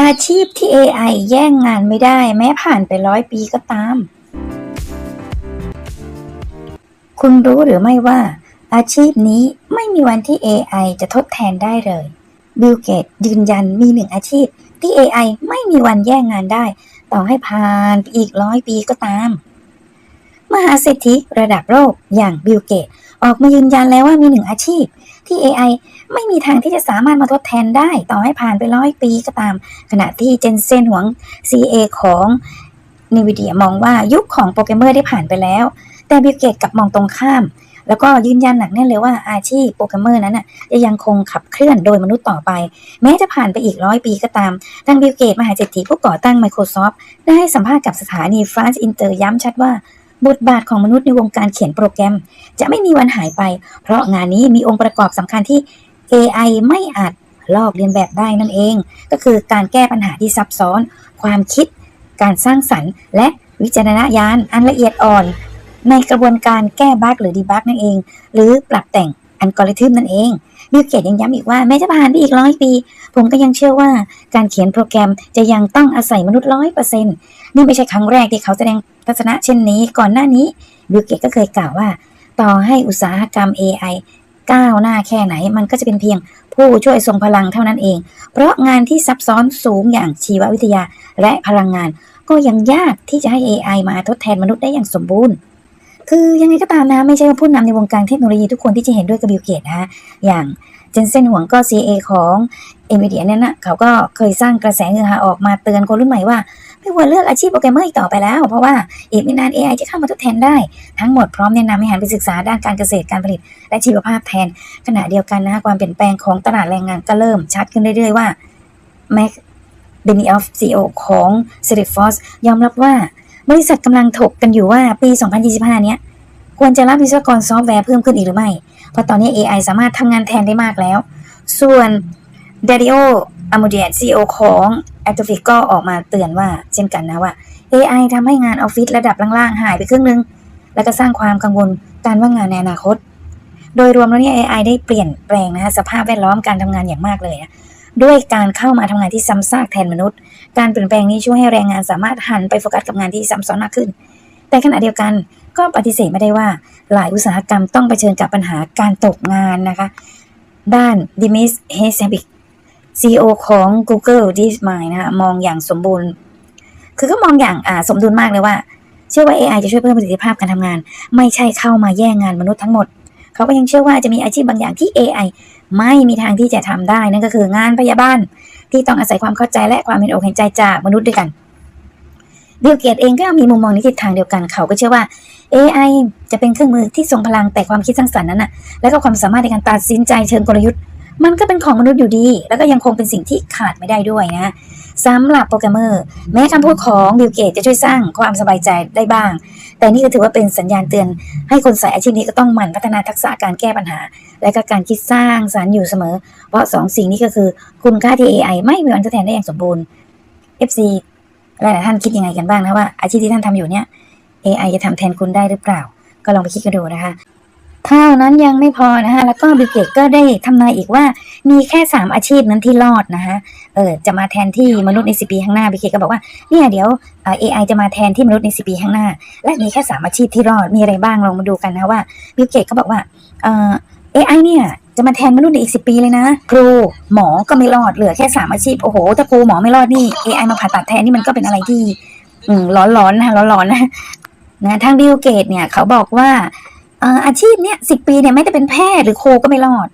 อาชีพที่ AI แย่งงานไม่ได้แม้ผ่านไปร้อยปีก็ตาม คุณรู้หรือไม่ว่า อาชีพนี้ไม่มีวันที่ AI จะทดแทนได้เลย บิลเกตยืนยันมีหนึ่งอาชีพที่ AI ไม่มีวันแย่งงานได้ ต่อให้ผ่านไปอีกร้อยปีก็ตาม มหาเศรษฐีระดับโลกอย่างบิลเกต ออกมายืนยันแล้วว่ามีหนึ่งอาชีพ ที่ AI ไม่มีทางที่จะสามารถมาทดแทนได้ต่อให้ผ่านไปร้อยปีก็ตาม ขณะที่เจนเซนหวง CA ของ NVIDIA มองว่ายุคของโปรแกรมเมอร์ได้ผ่านไปแล้ว แต่บิลเกตกลับมองตรงข้าม แล้วก็ยืนยันหนักแน่นเลยว่าอาชีพโปรแกรมเมอร์นั้นจะยังคงขับเคลื่อนโดยมนุษย์ต่อไป แม้จะผ่านไปอีกร้อยปีก็ตามทางบิลเกตมหาเศรษฐีผู้ก่อตั้ง Microsoft ได้ให้สัมภาษณ์กับสถานี France Inter ย้ำชัดว่า บทบาทของมนุษย์ในวงการเขียนโปรแกรม จะไม่มีวันหายไป เพราะงานนี้มีองค์ประกอบสำคัญที่ AI ไม่อาจลอกเลียนแบบได้นั่นเอง ก็คือการแก้ปัญหาที่ซับซ้อน ความคิด การสร้างสรรค์ และวิจารณญาณอันละเอียดอ่อน ในกระบวนการแก้บั๊กหรือดีบั๊กนั่นเอง หรือปรับแต่ง อัลกอริทึมนั่นเองบิลเกตยังย้ำอีกว่าแม้จะผ่านไปอีกร้อยปี ผมก็ยังเชื่อว่าการเขียนโปรแกรมจะยังต้องอาศัยมนุษย์ร้อยเปอร์เซ็นต์นี่ไม่ใช่ครั้งแรกที่เขาแสดงทัศนะเช่นนี้ก่อนหน้านี้บิลเกตก็เคยกล่าวว่า ต่อให้อุตสาหกรรม AI ก้าวหน้าแค่ไหน มันก็จะเป็นเพียงผู้ช่วยทรงพลังเท่านั้นเอง เพราะงานที่ซับซ้อนสูงอย่างชีววิทยาและพลังงาน ก็ยังยากที่จะให้ AI มาทดแทนมนุษย์ได้อย่างสมบูรณ์ คือยังไงก็ตามนะไม่ใช่ว่าผู้นำในวงการเทคโนโลยีทุกคนที่จะเห็นด้วยกับบิลเกตนะอย่างเจนเซนหวงก็ CA ของ NVIDIA เดียนี่ยนะเขาก็เคยสร้างกระแสเงือหาออกมาเตือนคนรุ่นใหม่ว่า ไม่ควรเลือกอาชีพโปรแกรมเมอร์อีกต่อไปแล้ว เพราะว่าอีกไม่นาน AI จะเข้ามาทดแทนได้ ทั้งหมดพร้อมแนะนำให้หันไปศึกษาด้านการเกษตรการผลิต และชีวภาพแทน ขณะเดียวกันนะความเปลี่ยนแปลงของตลาดแรงงานก็เริ่มชัดขึ้นเรื่อยๆว่า Mac b e n i o f CEO ของ s e r i f o s ยอมรับว่า บริษัทกำลังถกกันอยู่ว่าปี 2025 เนี้ยควรจะรับวิศวกรซอฟต์แวร์เพิ่มขึ้นอีกหรือไม่ เพราะตอนนี้ AI สามารถทำงานแทนได้มากแล้ว ส่วน Dario a m o d i a CEO ของ a c t o f i c ก็ออกมาเตือนว่าเช่นกันนะว่า AI ทำให้งานออฟฟิศระดับล่างๆ หายไปครึ่งนึง แล้วก็สร้างความกังวลการว่างงานในอนาคต โดยรวมแล้วเนี่ย AI ได้เปลี่ยนแปลงนะฮะสภาพแวดล้อมการทำงานอย่างมากเลยนะ ด้วยการเข้ามาทำงานที่ซ้ำซากแทนมนุษย์ การเปลี่ยนแปลงนี้ช่วยให้แรงงานสามารถหันไปโฟกัสกับงานที่ซ้ำซ้อนมากขึ้น แต่ขณะเดียวกันก็ปฏิเสธไม่ได้ว่า หลายอุตสาหกรรมต้องเผชิญกับปัญหาการตกงานนะคะ ด้านดิมิสเฮเซบิก CEO ของ Google DeepMind นะคะมองอย่างสมบูรณ์ คือก็มองอย่างอ่าสมดุลมากเลยว่า เชื่อว่า AI จะช่วยเพิ่มประสิทธิภาพการทำงาน ไม่ใช่เข้ามาแย่งงานมนุษย์ทั้งหมด เขาก็ยังเชื่อว่าจะมีอาชีพบางอย่างที่ AI ไม่มีทางที่จะทำได้นั่นก็คืองานพยาบาลที่ต้องอาศัยความเข้าใจและความเห็นอกเห็นใจจากมนุษย์ด้วยกันบิลเกตเองก็มีมุมมองในทิศทางเดียวกันเขาก็เชื่อว่า AI จะเป็นเครื่องมือที่ทรงพลังแต่ความคิดสร้างสรรค์นั้นน่ะและก็ความสามารถในการตัดสินใจเชิงกลยุทธ์ มันก็เป็นของมนุษย์อยู่ดี แล้วก็ยังคงเป็นสิ่งที่ขาดไม่ได้ด้วยนะสำหรับโปรแกรมเมอร์ แม้คำพูดของบิลเกตจะช่วยสร้างความสบายใจได้บ้าง แต่นี่ก็ถือว่าเป็นสัญญาณเตือน ให้คนใส่อาชีพนี้ก็ต้องหมั่นพัฒนาทักษะการแก้ปัญหา และก็การคิดสร้างสรรค์อยู่เสมอ เพราะสองสิ่งนี้ก็คือคุณค่าที่ AI ไม่มีวันทดแทนได้อย่างสมบูรณ์ FC หลายท่านคิดยังไงกันบ้างนะว่าอาชีพที่ท่านทำอยู่เนี่ย AI จะทำแทนคุณได้หรือเปล่า ก็ลองไปคิดกันดูนะคะเท่านั้นยังไม่พอนะคะแล้วก็บิลเกตก็ได้ทำนายอีกว่ามีแค่ 3 อาชีพนั้นที่รอดนะคะเออจะมาแทนที่มนุษย์ในสิปีข้างหน้าบิลเกตก็บอกว่าเนี่ยเดี๋ยวเอ่อ AI จะมาแทนที่มนุษย์ในสิปีข้างหน้า และมีแค่ 3 อาชีพที่รอดมีอะไรบ้างลองมาดูกันนะว่าบิลเกตก็บอกว่าเออ AI เนี่ยจะมาแทนมนุษย์ในอีกสิปีเลยนะ ครูหมอก็ไม่รอดเหลือแค่สามอาชีพ โอ้โห ถ้าครูหมอไม่รอดนี่ AI มาผ่าตัดแทนนี่มันก็เป็นอะไรที่ร้อนๆนะคะร้อนๆนะนะทางบิลเกตเนี่ยเขาบอกว่าอาชีพเนี่ยสิปีเนี่ยไม่ได้เป็นแพทย์หรือครูก็ไม่รอด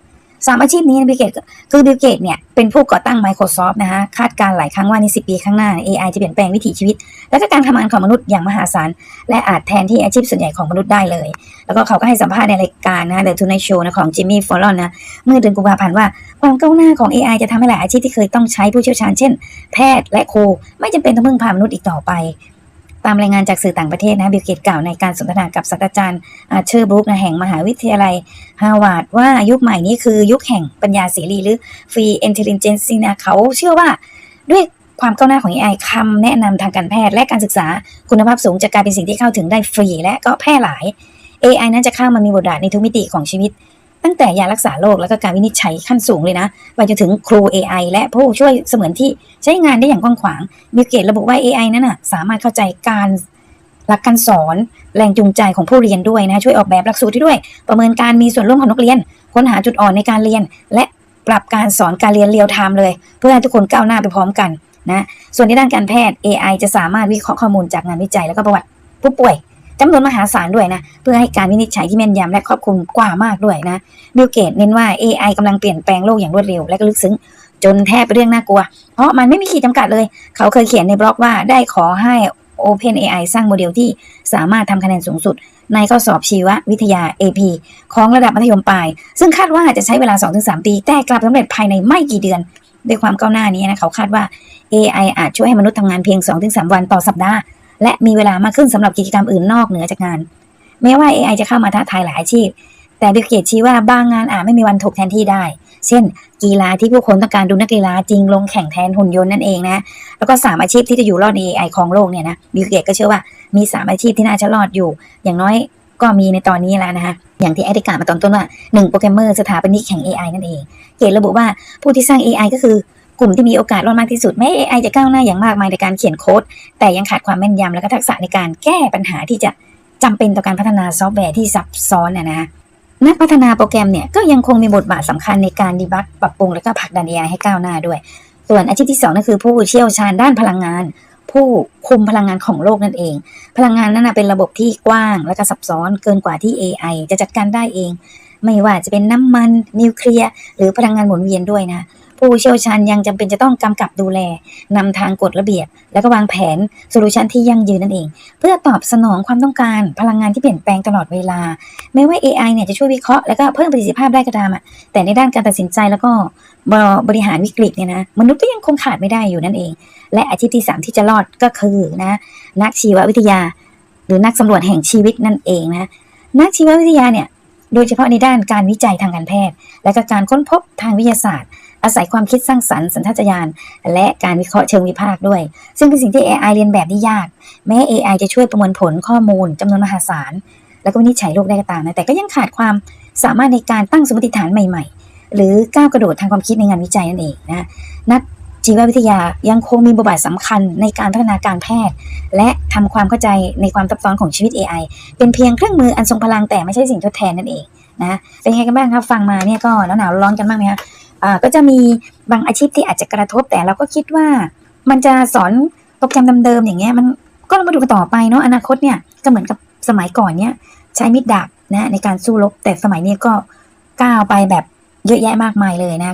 สามอาชีพนี้บิลเกตคือบิลเกตเนี่ยเป็นผู้ก่อตั้ง Microsoft นะคะคาดการหลายครั้งว่าในสิปีข้างหน้า AI จะเปลี่ยนแปลงวิถีชีวิต และก็การทำงานของมนุษย์อย่างมหาศาล และอาจแทนที่อาชีพส่วนใหญ่ของมนุษย์ได้เลย แล้วก็เขาก็ให้สัมภาษณ์ในรายการนะ The Tonight Show นะของจิมมี่ฟอลลอนนะเมื่อเดือนกุมภาพันธ์ว่า ความก้าวหน้าของ AI จะทำให้หลายอาชีพที่เคยต้องใช้ผู้เชี่ยวชาญเช่น แพทย์และครูไม่จำเป็นต้องพึ่งพามนุษย์อีกต่อไป ตามรายงานจากสื่อต่างประเทศนะบิลเกตกล่าวในการสนทนากับศาสตราจารย์อาเชอร์บรูคนะแห่งมหาวิทยาลัยฮาวาดว่ายุคใหม่นี้คือยุคแห่งปัญญาเสรีหรือ Free Intelligence นะเขาเชื่อว่าด้วยความก้าวหน้าของ AI คำแนะนำทางการแพทย์และการศึกษาคุณภาพสูงจะกลายเป็นสิ่งที่เข้าถึงได้ฟรีและก็แพร่หลาย AI นั้นจะเข้ามามีบทบาทในทุกมิติของชีวิต ตั้งแต่ยารักษาโรคแล้วก็การวินิจฉัยขั้นสูงเลยนะไปจนถึงครู AI และผู้ช่วยเสมือนที่ใช้งานได้อย่างกว้างขวางบิเกตระบุว่า AI นั้นน่ะสามารถเข้าใจการหลักการสอนแรงจูงใจของผู้เรียนด้วยนะช่วยออกแบบหลักสูตรที่ด้วย ประเมินการมีส่วนร่วมของนักเรียน ค้นหาจุดอ่อนในการเรียน และปรับการสอนการเรียนเรียลไทม์เลย เพื่อให้ทุกคนก้าวหน้าไปพร้อมกันนะส่วนในด้านการแพทย์ AI จะสามารถวิเคราะห์ข้อมูลจากงานวิจัย แล้วก็ประวัติผู้ป่วย จำนวนมหาศาลด้วยนะ เพื่อให้การวินิจฉัยที่แม่นยำและครอบคลุมกว่ามากด้วยนะบิลเกตเน้นว่า AI กำลังเปลี่ยนแปลงโลกอย่างรวดเร็วและก็ลึกซึ้งจนแทบเรื่องน่ากลัว เพราะมันไม่มีขีดจำกัดเลย เขาเคยเขียนในบล็อกว่าได้ขอให้ OpenAI สร้างโมเดลที่สามารถทำคะแนนสูงสุด ในข้อสอบชีววิทยา AP ของระดับมัธยมปลาย ซึ่งคาดว่าจะใช้เวลา 2-3 ปี แต่กลับสำเร็จภายในไม่กี่เดือน ด้วยความก้าวหน้านี้นะเขาคาดว่า AI อาจช่วยให้มนุษย์ทำงานเพียง 2-3 วันต่อสัปดาห์ และมีเวลามากขึ้นสำหรับกิจกรรมอื่นนอกเหนือจากงาน แม้ว่า AI จะเข้ามาท้าทายหลายอาชีพ แต่บิลเกตชี้ว่าบางงานอาจไม่มีวันถูกแทนที่ได้ เช่น กีฬาที่ผู้คนต้องการดูนักกีฬาจริงลงแข่งแทนหุ่นยนต์นั่นเองนะ แล้วก็สามอาชีพที่จะอยู่รอดใน AI ของโลกเนี่ยนะบิลเกตก็เชื่อว่ามีสามอาชีพที่น่าจะรอดอยู่ อย่างน้อยก็มีในตอนนี้แล้วนะคะ อย่างที่แอดได้กามาตอนต้นว่าหนึ่งโปรแกรมเมอร์สถาปนิกแห่ง AI นั่นเอง เกตระบุว่าผู้ที่สร้าง AI ก็คือ กลุ่มที่มีโอกาสรอดมากที่สุดแม้ AI จะก้าวหน้าอย่างมากมายในการเขียนโค้ด แต่ยังขาดความแม่นยำและก็ทักษะในการแก้ปัญหาที่จะจำเป็นต่อการพัฒนาซอฟต์แวร์ที่ซับซ้อนนะนะนักพัฒนาโปรแกรมเนี่ยก็ยังคงมีบทบาทสำคัญในการดีบักปรับปรุงและก็ผลักดัน AI ให้ก้าวหน้าด้วย ส่วนอาชีพที่สองนั่นคือผู้เชี่ยวชาญด้านพลังงาน ผู้คุมพลังงานของโลกนั่นเอง พลังงานนั้นเป็นระบบที่กว้างและก็ซับซ้อนเกินกว่าที่ AI จะจัดการได้เอง ไม่ว่าจะเป็นน้ำมันนิวเคลียร์หรือพลังงานหมุนเวียนด้วยนะ ผู้เชี่ยวชาญยังจำเป็นจะต้องกำกับดูแลนำทางกฎระเบียบ และก็วางแผนโซลูชันที่ยั่งยืนนั่นเอง เพื่อตอบสนองความต้องการพลังงานที่เปลี่ยนแปลงตลอดเวลาแม้ว่า AI เนี่ยจะช่วยวิเคราะห์แล้วก็เพิ่มประสิทธิภาพได้ก็ตามอะแต่ในด้านการตัดสินใจแล้วก็บริหารวิกฤตเนี่ยนะมนุษย์ก็ยังคงขาดไม่ได้อยู่นั่นเอง และอาชีพที่ 3 ที่จะรอดก็คือนะนักชีววิทยา หรือนักสำรวจแห่งชีวิตนั่นเองนะนักชีววิทยาเนี่ยโดยเฉพาะในด้านการวิจัยทางการแพทย์ และก็การค้นพบทางวิทยาศาสตร์ อาศัยความคิดสร้างสรรค์สัญชาตญาณและการวิเคราะห์เชิงวิพากษ์ด้วย ซึ่งเป็นสิ่งที่ AI เรียนแบบได้ยาก แม้ AI จะช่วยประมวลผลข้อมูลจำนวนมหาศาล แล้วก็วินิจฉัยโรคได้ก็ตามนะแต่ก็ยังขาดความสามารถในการตั้งสมมติฐานใหม่ ๆ หรือก้าวกระโดดทางความคิดในงานวิจัยนั่นเองนะนักชีววิทยายังคงมีบทบาทสำคัญในการพัฒนาการแพทย์ และทำความเข้าใจในความซับซ้อนของชีวิต AI เป็นเพียงเครื่องมืออันทรงพลังแต่ไม่ใช่สิ่งทดแทนนั่นเองนะเป็นไงกันบ้างครับฟังมาเนี่ยก็หนาวๆร้อนกันบ้างไหมคะ ก็จะมีบางอาชีพที่อาจจะกระทบแต่เราก็คิดว่า มันจะสอนโปรแกรมเดิมๆอย่างเงี้ยมันก็เรามาดูกันต่อไปเนาะอนาคตเนี่ยก็เหมือนกับสมัยก่อนเนี่ยใช้มิดดาบนะในการสู้รบแต่สมัยนี้ก็ก้าวไปแบบเยอะแยะมากมายเลยนะ